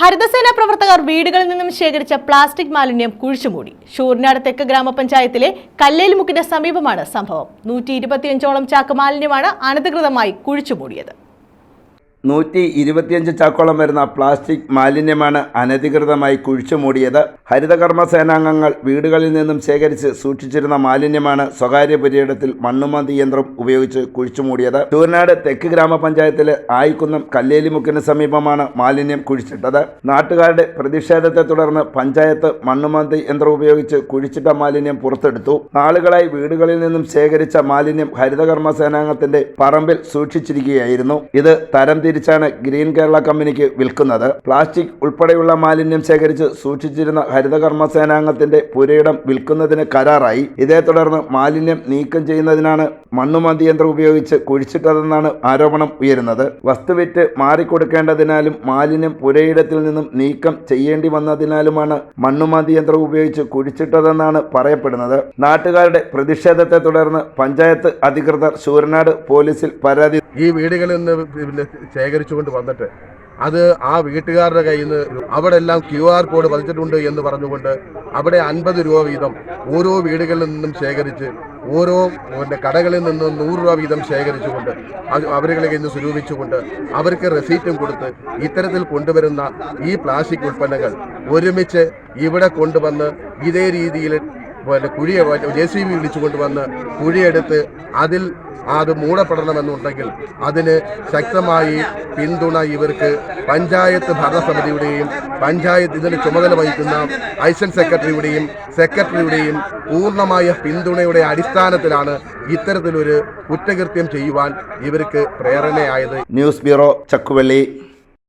ഹരിതസേന പ്രവർത്തകർ വീടുകളിൽ നിന്നും ശേഖരിച്ച പ്ലാസ്റ്റിക് മാലിന്യം കുഴിച്ചുമൂടി. ഷൂർനാട് തെക്ക് ഗ്രാമപഞ്ചായത്തിലെ കല്ലേൽമുക്കിന്റെ സമീപമാണ് സംഭവം. നൂറ്റി ഇരുപത്തിയഞ്ചോളം ചാക്ക് മാലിന്യമാണ് അനധികൃതമായി കുഴിച്ചുമൂടിയത്. നൂറ്റി ഇരുപത്തിയഞ്ച് ചാക്കോളം വരുന്ന പ്ലാസ്റ്റിക് മാലിന്യമാണ് അനധികൃതമായി കുഴിച്ചു മൂടിയത് ഹരിതകർമ്മ സേനാംഗങ്ങൾ വീടുകളിൽ നിന്നും ശേഖരിച്ച് സൂക്ഷിച്ചിരുന്ന മാലിന്യമാണ് സ്വകാര്യ പുരയിടത്തിൽ മണ്ണുമന്തി യന്ത്രം ഉപയോഗിച്ച് കുഴിച്ചു മൂടിയത് തെക്ക് ഗ്രാമപഞ്ചായത്തിലെ ആയിക്കുന്നം കല്ലേലിമുക്കിന് സമീപമാണ് മാലിന്യം കുഴിച്ചിട്ടത്. നാട്ടുകാരുടെ പ്രതിഷേധത്തെ തുടർന്ന് പഞ്ചായത്ത് മണ്ണുമന്തി യന്ത്രം ഉപയോഗിച്ച് കുഴിച്ചിട്ട മാലിന്യം പുറത്തെടുത്തു. നാളുകളായി വീടുകളിൽ നിന്നും ശേഖരിച്ച മാലിന്യം ഹരിതകർമ്മ സേനാംഗത്തിന്റെ പറമ്പിൽ സൂക്ഷിച്ചിരിക്കുകയായിരുന്നു. ഇത് തരം തിരിച്ചാണ് ഗ്രീൻ കേരള കമ്പനിക്ക് വിൽക്കുന്നത്. പ്ലാസ്റ്റിക് ഉൾപ്പെടെയുള്ള മാലിന്യം ശേഖരിച്ച് സൂക്ഷിച്ചിരുന്ന ഹരിതകർമ്മ സേനാംഗത്തിന്റെ പുരയിടം വിൽക്കുന്നതിന് കരാറായി. ഇതേ തുടർന്ന് മാലിന്യം നീക്കം ചെയ്യുന്നതിനാണ് മണ്ണുമന്തി യന്ത്രം ഉപയോഗിച്ച് കുഴിച്ചിട്ടതെന്നാണ് ആരോപണം ഉയരുന്നത്. വസ്തുവിറ്റ് മാറിക്കൊടുക്കേണ്ടതിനാലും മാലിന്യം പുരയിടത്തിൽ നിന്നും നീക്കം ചെയ്യേണ്ടി വന്നതിനാലുമാണ് മണ്ണുമാന്തി യന്ത്രം ഉപയോഗിച്ച് കുഴിച്ചിട്ടതെന്നാണ് പറയപ്പെടുന്നത്. നാട്ടുകാരുടെ പ്രതിഷേധത്തെ തുടർന്ന് പഞ്ചായത്ത് അധികൃതർ ശൂരനാട് പോലീസിൽ പരാതി ഈ വീടുകളിൽ നിന്ന് ശേഖരിച്ചുകൊണ്ട് വന്നിട്ട് അത് ആ വീട്ടുകാരുടെ കയ്യിൽ നിന്ന് അവിടെ എല്ലാം ക്യു ആർ കോഡ് പതിച്ചിട്ടുണ്ട് എന്ന് പറഞ്ഞുകൊണ്ട് അവിടെ അൻപത് രൂപ വീതം ഓരോ വീടുകളിൽ നിന്നും ശേഖരിച്ച് ഓരോ പിന്നെ കടകളിൽ നിന്നും നൂറ് രൂപ വീതം ശേഖരിച്ചുകൊണ്ട് അവരുടെ കയ്യിൽ നിന്ന് സ്വരൂപിച്ചുകൊണ്ട് അവർക്ക് റെസീറ്റും കൊടുത്ത് ഇത്തരത്തിൽ കൊണ്ടുവരുന്ന ഈ പ്ലാസ്റ്റിക് ഉൽപ്പന്നങ്ങൾ ഒരുമിച്ച് ഇവിടെ കൊണ്ടുവന്ന് ഇതേ രീതിയിൽ പിന്നെ കുഴിയെ ജെ സി ബി വിളിച്ചുകൊണ്ട് വന്ന് കുഴിയെടുത്ത് അതിൽ അത് മൂടപ്പെടണമെന്നുണ്ടെങ്കിൽ അതിന് ശക്തമായി പിന്തുണ ഇവർക്ക് പഞ്ചായത്ത് ഭരണസമിതിയുടെയും പഞ്ചായത്ത് ഇതിന് ചുമതല വഹിക്കുന്ന ഐസൻ സെക്രട്ടറിയുടെയും സെക്രട്ടറിയുടെയും പൂർണമായ പിന്തുണയുടെ അടിസ്ഥാനത്തിലാണ് ഇത്തരത്തിലൊരു കുറ്റകൃത്യം ചെയ്യുവാൻ ഇവർക്ക് പ്രേരണയായത്. News bureau Chakkuvally.